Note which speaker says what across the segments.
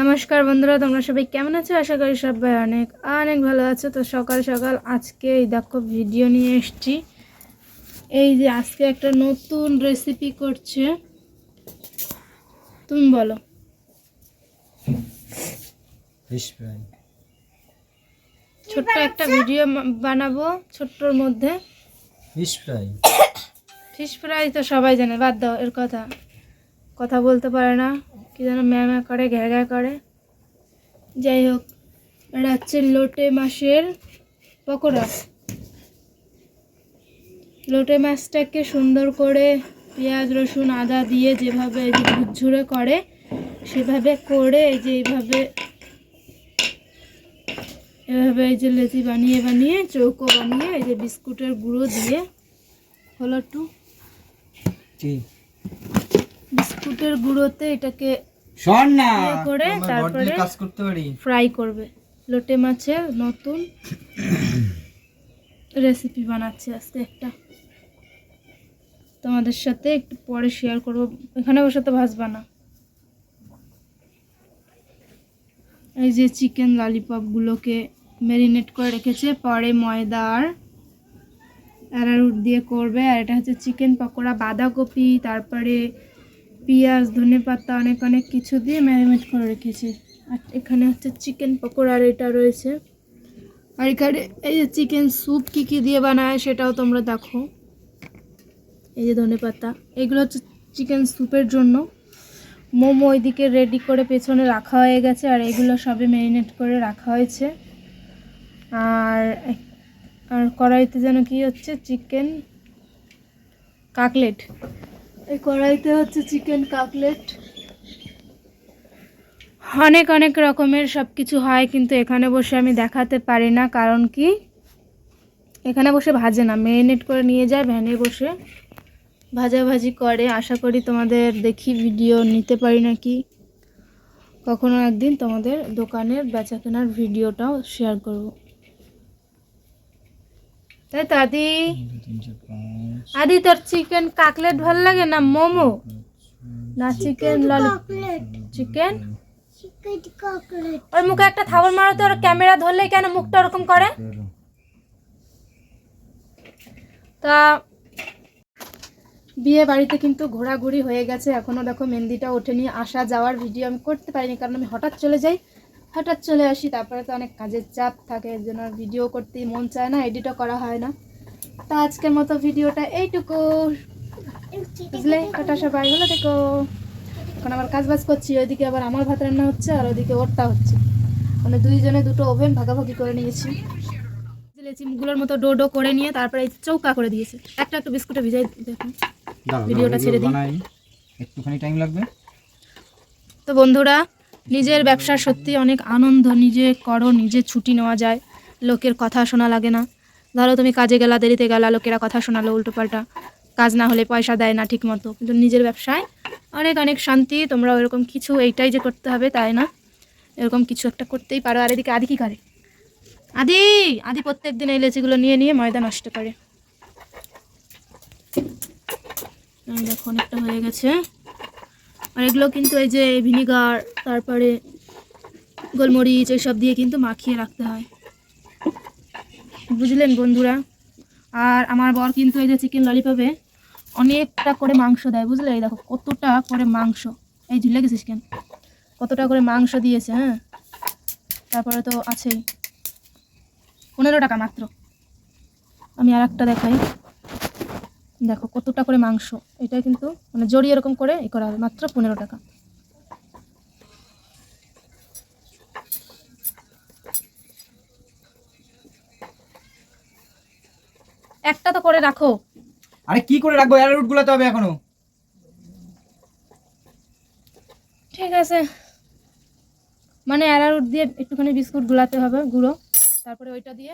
Speaker 1: নমস্কার বন্ধুরা তোমরা সবাই কেমন আছো? আশা করি সবাই অনেক অনেক ভালো আছো। তো সকাল সকাল আজকে এই দেখো ভিডিও নিয়ে এসেছি। এই যে আজকে একটা নতুন রেসিপি করছে। তুমি বলো। ছোট্ট একটা ভিডিও বানাবো ছোট্টর মধ্যে।
Speaker 2: ফিশ ফ্রাই
Speaker 1: ফিশ ফ্রাই তো সবাই জানে বাদ দাও এর কথা। কথা বলতে পারে না। কি যেন ম্যামা করে ঘ্যা ঘ্যা করে। যাই হোক এটা হচ্ছে লোটে মাছের পকোড়া। লোটে মাছটাকে সুন্দর করে পেঁয়াজ রসুন আদা দিয়ে যেভাবে এই যে ঝুরঝুরে করে সেভাবে করে এই যে এইভাবে এভাবে এই যে লেচি বানিয়ে বানিয়ে চৌকো বানিয়ে এই যে বিস্কুটের গুঁড়ো দিয়ে হলো একটু বিস্কুটের গুঁড়োতে এটাকে
Speaker 2: শোন না।
Speaker 1: ইয়ে করে তারপরে
Speaker 2: কাজ করতে পারি।
Speaker 1: ফ্রাই করবে। লোটে মাছের নতুন রেসিপি বানাচ্ছি আজকে একটা। তোমাদের সাথে একটু পরে শেয়ার করব। এখানে বসে তো ভাজবা না। এই যে চিকেন ললিপপগুলোকে ম্যারিনেট করে রেখেছে পরে ময়দা আর অ্যারারুট দিয়ে করবে। আর এটা হচ্ছে চিকেন পকোড়া বাঁধাকপি তারপরে পেঁয়াজ, ধনে পাতা, অনেক অনেক কিছু দিয়ে ম্যারিনেট করে রেখেছি। আর এখানে হচ্ছে চিকেন পকোড়ার এটা রয়েছে। আর এখানে এই যে চিকেন স্যুপ কী কী দিয়ে বানায় সেটাও তোমরা দেখো। এই যে ধনে পাতা, এগুলো হচ্ছে চিকেন স্যুপের জন্য। মোমো ওইদিকে রেডি করে পেছনে রাখা হয়ে গেছে আর এগুলো সবে ম্যারিনেট করে রাখা হয়েছে। আর আর কড়াইতে যেন কি হচ্ছে, চিকেন কাকলেট। এই কড়াইতে হচ্ছে চিকেন কাকলেট। অনেক অনেক রকমের সব কিছু হয়, কিন্তু এখানে বসে আমি দেখাতে পারি না, কারণ কি? এখানে বসে ভাজে না মেরিনেট করে নিয়ে যায়, ভ্যানে বসে ভাজাভাজি করে। আশা করি তোমাদের দেখি ভিডিও নিতে পারি নাকি? কখনো একদিন তোমাদের দোকানের বেচা কেনার ভিডিওটাও শেয়ার করব। তাই তো আদি? আদি তোর চিকেন কাকলেট ভালো লাগে না মোমো? না চিকেন চিকেন ওর মুখে একটা থাবর মারো তো ক্যামেরা ধরলে কেন মুখটা ওরকম করে? তা বিয়ে বাড়িতে কিন্তু ঘোরাঘুরি হয়ে গেছে এখনও দেখো মেহেন্দিটা ওঠেনি আসা যাওয়ার ভিডিও আমি করতে পারিনি কারণ আমি হঠাৎ চলে যাই হঠাৎ চলে আসি তারপরে তো অনেক কাজের চাপ থাকে এর জন্য ভিডিও করতে মন চায় না এডিটও করা হয় না। তা আজকের মতো ভিডিওটা এইটুকু। বুঝলে? টাটা সবাই ভালো দেখো এখন আবার কাজ বাজ করছি ওইদিকে আবার আমার ভাত রান্না হচ্ছে আর ওইদিকে ওরটা হচ্ছে। মানে দুইজনে দুটো ওভেন ভাগাভাগি করে নিয়েছি। চিমগুলোর মতো ডো ডো করে নিয়ে তারপরে চৌকা করে দিয়েছে। একটা একটা বিস্কুটে ভিজাই দেখুন ভিডিওটা ছেড়ে দিই।
Speaker 2: একটুখানি টাইম লাগবে?
Speaker 1: তো বন্ধুরা নিজের ব্যবসা সত্যি অনেক আনন্দ, নিজে করো, নিজে ছুটি নেওয়া যায়, লোকের কথা শোনা লাগে না। ধরো তুমি কাজে গেলা, দেরিতে গেলা, লোকেরা কথা শোনালো উল্টো পাল্টা কাজ না হলে পয়সা দেয় না ঠিক মতো কিন্তু নিজের ব্যবসায় অনেক অনেক শান্তি তোমরা ওইরকম কিছু এইটাই যে করতে হবে, তাই না? এরকম কিছু একটা করতেই পারো। আর এদিকে আদি কী করে? আদি! আদি প্রত্যেক দিন এই লেচিগুলো নিয়ে নিয়ে ময়দা নষ্ট করে। দেখো, অনেকটা হয়ে গেছে। আর এগুলো কিন্তু এই যে ভিনিগার তারপরে গোলমরিচ এইসব দিয়ে কিন্তু মাখিয়ে রাখতে হয়। বুঝলেন বন্ধুরা? আর আমার বর কিন্তু এই যে চিকেন ললিপপে অনেকটা করে মাংস দেয়, বুঝলে? এই দেখো, কতটা করে মাংস। এই ঝুলে গেছিস কেন কতটা করে মাংস দিয়েছে হ্যাঁ? তারপরে তো আছেই পনেরো টাকা মাত্র। আমি আর একটা দেখাই। দেখো, কতটা করে মাংস। এটা কিন্তু মানে জড়ি এরকম করে ই করা হবে মাত্র পনেরো টাকা। একটা তো করে রাখো।
Speaker 2: আরে কি করে রাখব? অ্যারোট গুলাতে হবে এখনও।
Speaker 1: ঠিক আছে। মানে অ্যারারুট দিয়ে একটুখানি বিস্কুট গুলাতে হবে গুঁড়ো। তারপরে ওইটা দিয়ে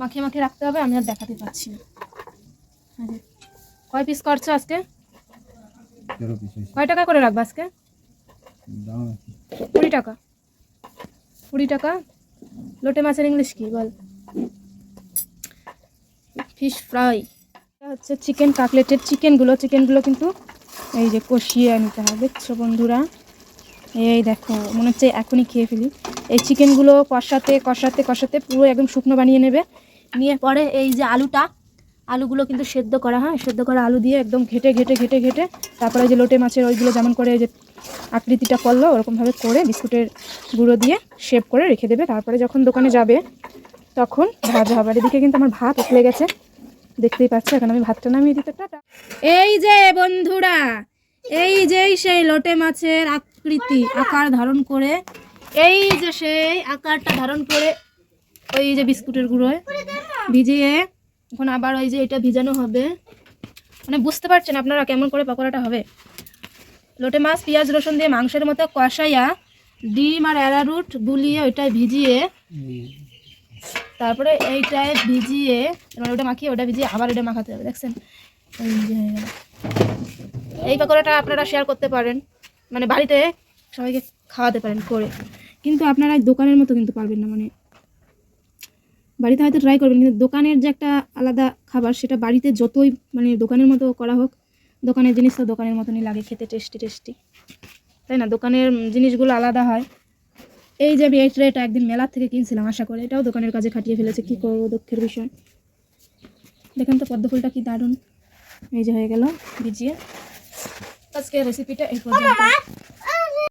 Speaker 1: মাখিয়ে মাখিয়ে রাখতে হবে আমি আর দেখাতে পারছি না। কয় পিস করছ আজকে? কয় টাকা করে রাখব আজকে? কুড়ি টাকা। কুড়ি টাকা? লোটে মাছের ইংলিশ কি? বল। Fish fry. হচ্ছে চিকেন কাকলেটের চিকেনগুলো। চিকেনগুলো কিন্তু এই যে কষিয়ে নিতে হবে দেখছ বন্ধুরা? এই দেখো, মনে হচ্ছে এখনই খেয়ে ফেলি। এই চিকেনগুলো কষাতে কষাতে কষাতে পুরো একদম শুকনো বানিয়ে নেবে। নিয়ে পরে এই যে আলুটা, আলুগুলো কিন্তু সেদ্ধ করা, হয়? সেদ্ধ করা আলু দিয়ে একদম ঘেটে ঘেটে ঘেটে ঘেটে তারপরে যে লোটে মাছের ওইগুলো যেমন করে যে আকৃতিটা করল, ওরকমভাবে করে বিস্কুটের গুঁড়ো দিয়ে শেপ করে রেখে দেবে। তারপরে যখন দোকানে যাবে, তখন ভাজা হবে। এদিকে কিন্তু আমার ভাত উঠলে গেছে। দেখতেই পাচ্ছ, এখন আমি ভাতটা নামিয়ে দিতে টাটা। এই যে বন্ধুরা, এই যে সেই লোটে মাছের আকৃতি, আকার ধারণ করে, এই যে সেই আকারটা ধারণ করে ওই যে বিস্কুটের গুঁড়োয় ভিজিয়ে, এখন আবার ওই যে এটা ভিজানো হবে। মানে বুঝতে পারছেন আপনারা কেমন করে পকোড়াটা হবে? লোটে মাছ, পেঁয়াজ, রসুন দিয়ে মাংসের মতো কষাইয়া ডিম আর অ্যারারুট গুলিয়ে ওইটায় ভিজিয়ে তারপরে এইটায় ভিজিয়ে মানে ওটা মাখিয়ে, ওটা ভিজিয়ে আবার এটা মাখাতে হবে, দেখছেন। এই পকোড়াটা আপনারা শেয়ার করতে পারেন। মানে বাড়িতে সবাইকে খাওয়াতে পারেন করে। কিন্তু আপনারা দোকানের মতো কিন্তু পারবেন না মানে বাড়িতে হয়তো ট্রাই করবেন, কিন্তু দোকানের যে একটা আলাদা খাবার, সেটা বাড়িতে যতই মানে দোকানের মতো করা হোক, দোকানের জিনিস তো দোকানের মতনই লাগে, খেতে টেস্টি টেস্টি তাই না? দোকানের জিনিসগুলো আলাদা হয়। এই যে আমি এই ট্রেটা একদিন মেলার থেকে কিনছিলাম, আশা করে এটাও দোকানের কাজে খাটিয়ে ফেলেছে, কী করব দুঃখের বিষয়। দেখেন তো পদ্ম ফুলটা কি দারুণ। এই যে হয়ে গেল, ভিজিয়ে। আজকে রেসিপিটা এই পর্যন্ত।